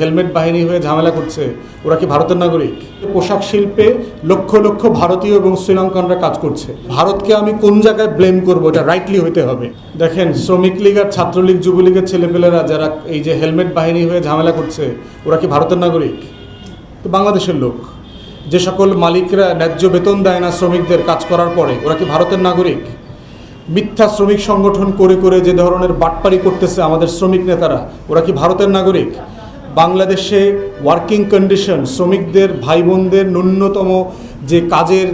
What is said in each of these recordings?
Helmet বাহিনী হয়ে ঝামেলা করছে, ওরা কি ভারতের নাগরিক? পোশাক শিল্পে লক্ষ লক্ষ ভারতীয় এবং শ্রীলঙ্কানরা কাজ করছে। ভারতকে আমি কোন জায়গায় ব্লেম করব, এটা রাইটলি হইতে হবে। দেখেন, শ্রমিক লীগ আর ছাত্রলীগ, যুবলীগের ছেলেপেলেরা যারা এই যে হেলমেট বাহিনী হয়ে ঝামেলা করছে, ওরা কি ভারতের নাগরিক? তো বাংলাদেশের লোক, যে সকল মালিকরা ন্যায্য বেতন দেয় না শ্রমিকদের কাজ করার পরে, ওরা কি ভারতের নাগরিক? মিথ্যা শ্রমিক সংগঠন করে করে যে ধরনের বাটপারি করতেছে আমাদের শ্রমিক নেতারা, ওরা কি ভারতের নাগরিক? বাংলাদেশে ওয়ার্কিং কন্ডিশন শ্রমিকদের ভাই বোনদের ন্যূনতম যে কাজের,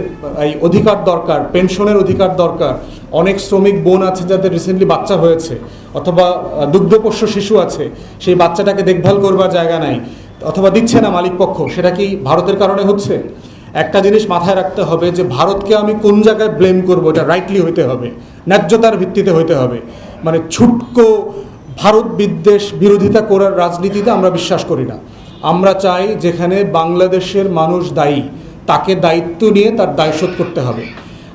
এই অধিকার দরকার পেনশনের অধিকার দরকার, অনেক শ্রমিক বোন আছে যাদের রিসেন্টলি বাচ্চা হয়েছে, অথবা দুগ্ধপোষ্য শিশু আছে, সেই বাচ্চাটাকে দেখভাল করবার জায়গা নাই, অথবা দিচ্ছে না মালিক পক্ষ, সেটা কি ভারতের কারণে হচ্ছে? একটা জিনিস মাথায় রাখতে হবে যে ভারতকে আমি কোন জায়গায় ব্লেম করব, এটা রাইটলি হইতে হবে, ন্যায্যতার ভিত্তিতে হইতে হবে। মানে ছুটকো ভারত বিদ্বেষ বিরোধিতা করার রাজনীতিতে আমরা বিশ্বাস করি না। আমরা চাই যেখানে বাংলাদেশের মানুষ দায়ী, তাকে দায়িত্ব নিয়ে তার দায়শোধ করতে হবে।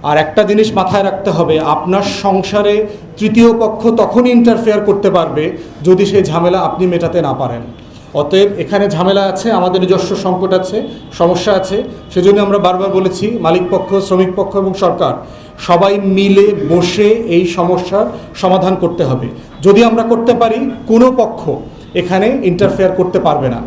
আর একটা জিনিস মাথায় রাখতে হবে, আপনার সংসারে তৃতীয় পক্ষ তখনই ইন্টারফেয়ার করতে পারবে যদি সেই ঝামেলা আপনি মেটাতে না পারেন। অতএব এখানে ঝামেলা আছে, আমাদের নিজস্ব সংকট আছে, সমস্যা আছে। সেজন্য আমরা বারবার বলেছি, মালিক পক্ষ, শ্রমিক পক্ষ এবং সরকার, সবাই মিলে বসে এই সমস্যার সমাধান করতে হবে। যদি আমরা করতে পারি, কোনো পক্ষ এখানে ইন্টারফেয়ার করতে পারবে না।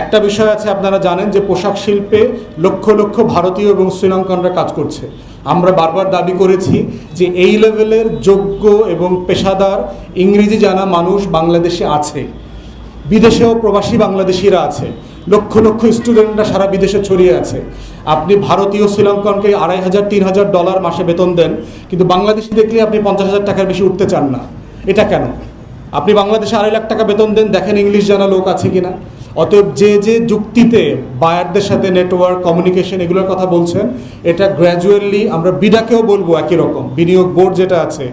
একটা বিষয় আছে, আপনারা জানেন যে পোশাক শিল্পে লক্ষ লক্ষ ভারতীয় এবং শ্রীলঙ্কানরা কাজ করছে। আমরা বারবার দাবি করেছি যে এই লেভেলের যোগ্য এবং পেশাদার ইংরেজি জানা মানুষ বাংলাদেশে আছে। বিদেশেও প্রবাসী বাংলাদেশিরা আছে। লক্ষ লক্ষ স্টুডেন্টরা সারা বিদেশে ছড়িয়ে আছে। আপনি ভারতীয় শ্রীলঙ্কনকে আড়াই হাজার, তিন হাজার ডলার মাসে বেতন দেন, কিন্তু বাংলাদেশি দেখলে আপনি পঞ্চাশ হাজার টাকার বেশি উঠতে চান না। এটা কেন? আপনি বাংলাদেশে আড়াই লাখ টাকা বেতন দেন, দেখেন ইংলিশ জানা লোক আছে কিনা। অতএব যে যে যুক্তিতে বায়ারদের সাথে নেটওয়ার্ক কমিউনিকেশন এগুলোর কথা বলছেন, এটা গ্র্যাজুয়ালি আমরা বিডাকেও বলব একই রকম। বিনিয়োগ বোর্ড যেটা আছে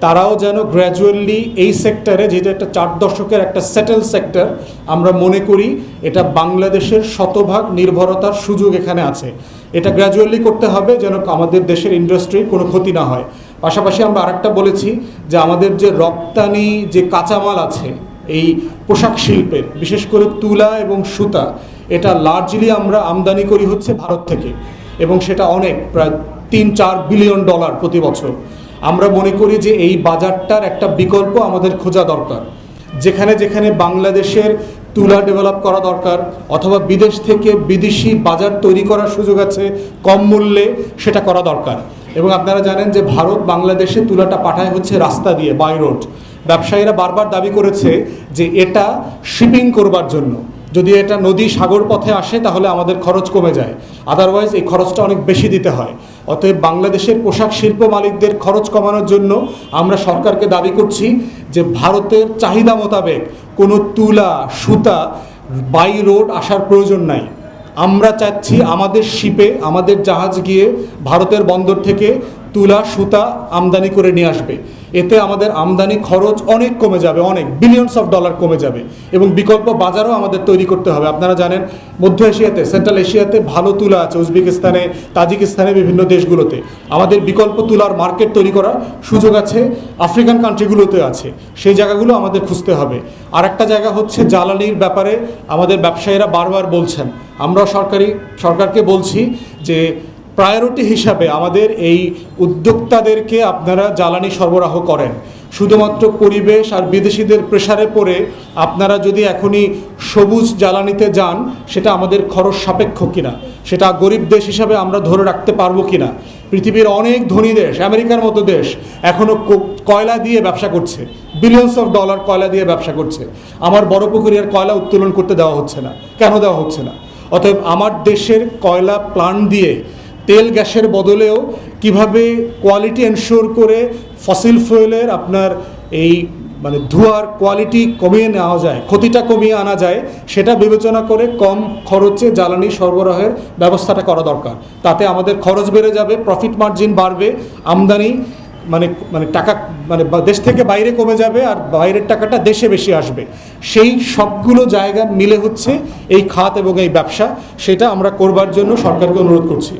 তারাও যেন গ্র্যাজুয়ালি এই সেক্টরে যেটা একটা চার দশকের একটা সেটেল সেক্টর আমরা মনে করি এটা বাংলাদেশের শতভাগ নির্ভরতার সুযোগ এখানে আছে। এটা গ্র্যাজুয়ালি করতে হবে যেন আমাদের দেশের ইন্ডাস্ট্রির কোনো ক্ষতি না হয়। পাশাপাশি আমরা আরেকটা বলেছি যে আমাদের যে রপ্তানি যে কাঁচামাল আছে, এই পোশাক শিল্পের, বিশেষ করে তুলা এবং সুতা, এটা লার্জলি আমরা আমদানি করি হচ্ছে ভারত থেকে। এবং সেটা অনেক, প্রায় তিন চার বিলিয়ন ডলার প্রতি বছর। আমরা মনে করি যে এই বাজারটার একটা বিকল্প আমাদের খোঁজা দরকার। যেখানে যেখানে বাংলাদেশের তুলা ডেভেলপ করা দরকার, অথবা বিদেশ থেকে বিদেশি বাজার তৈরি করার সুযোগ আছে, কম মূল্যে সেটা করা দরকার। এবং আপনারা জানেন যে ভারত বাংলাদেশে তুলাটা পাঠায় হচ্ছে রাস্তা দিয়ে বাই রোড ব্যবসায়ীরা বারবার দাবি করেছে যে এটা শিপিং করবার জন্য। যদি এটা নদী সাগর পথে আসে তাহলে আমাদের খরচ কমে যায়। আদারওয়াইজ এই খরচটা অনেক বেশি দিতে হয়। অতএব বাংলাদেশের পোশাক শিল্প মালিকদের খরচ কমানোর জন্য আমরা সরকারকে দাবি করছি যে ভারতের চাহিদা মোতাবেক কোনো তুলা, সুতা বাই রোড আসার প্রয়োজন নাই। আমরা চাচ্ছি আমাদের শিপে আমাদের জাহাজ গিয়ে ভারতের বন্দর থেকে তুলা, সুতা আমদানি করে নিয়ে আসবে। এতে আমাদের আমদানি খরচ অনেক কমে যাবে, অনেক বিলিয়নস অফ ডলার কমে যাবে এবং বিকল্প বাজারও আমাদের তৈরি করতে হবে। আপনারা জানেন, মধ্য এশিয়াতে সেন্ট্রাল এশিয়াতে ভালো তুলা আছে, উজবেকিস্তানে, তাজিকিস্তানে, বিভিন্ন দেশগুলোতে। আমাদের বিকল্প তুলার মার্কেট তৈরি করার সুযোগ আছে আফ্রিকান কান্ট্রিগুলোতে আছে। সেই জায়গাগুলো আমাদের খুঁজতে হবে। আর একটা জায়গা হচ্ছে জ্বালানির ব্যাপারে আমাদের ব্যবসায়ীরা বারবার বলছেন। আমরা সরকারি, সরকারকে বলছি যে প্রায়োরিটি হিসাবে আমাদের এই উদ্যোক্তাদেরকে আপনারা জ্বালানি সরবরাহ করেন। শুধুমাত্র পরিবেশ আর বিদেশিদের প্রেসারে পড়ে আপনারা যদি এখনই সবুজ জ্বালানিতে যান, সেটা আমাদের খরচ সাপেক্ষ কিনা? সেটা গরিব দেশ হিসাবে আমরা ধরে রাখতে পারব কিনা? পৃথিবীর অনেক ধনী দেশ, আমেরিকার মতো দেশ এখনও কয়লা দিয়ে ব্যবসা করছে। বিলিয়নস অফ ডলার কয়লা দিয়ে ব্যবসা করছে। আমার বড় পুকুরিয়ার কয়লা উত্তোলন করতে দেওয়া হচ্ছে না। কেন দেওয়া হচ্ছে না? অতএব আমার দেশের কয়লা প্লান্ট দিয়ে তেল গ্যাসের বদলেও কীভাবে কোয়ালিটি এনশোর করে ফসিল ফুয়েলের আপনার এই মানে ধোঁয়ার কোয়ালিটি কমিয়ে নেওয়া যায়, ক্ষতিটা কমিয়ে আনা যায়, সেটা বিবেচনা করে কম খরচে জ্বালানি সরবরাহের ব্যবস্থাটা করা দরকার। তাতে আমাদের খরচ বেড়ে যাবে প্রফিট মার্জিন বাড়বে, আমদানি মানে মানে টাকা মানে দেশ থেকে বাইরে কমে যাবে আর বাইরের টাকাটা দেশে বেশি আসবে। সেই সবগুলো জায়গা মিলে হচ্ছে এই খাত এবং এই ব্যবসা, সেটা আমরা করবার জন্য সরকারকে অনুরোধ করছি।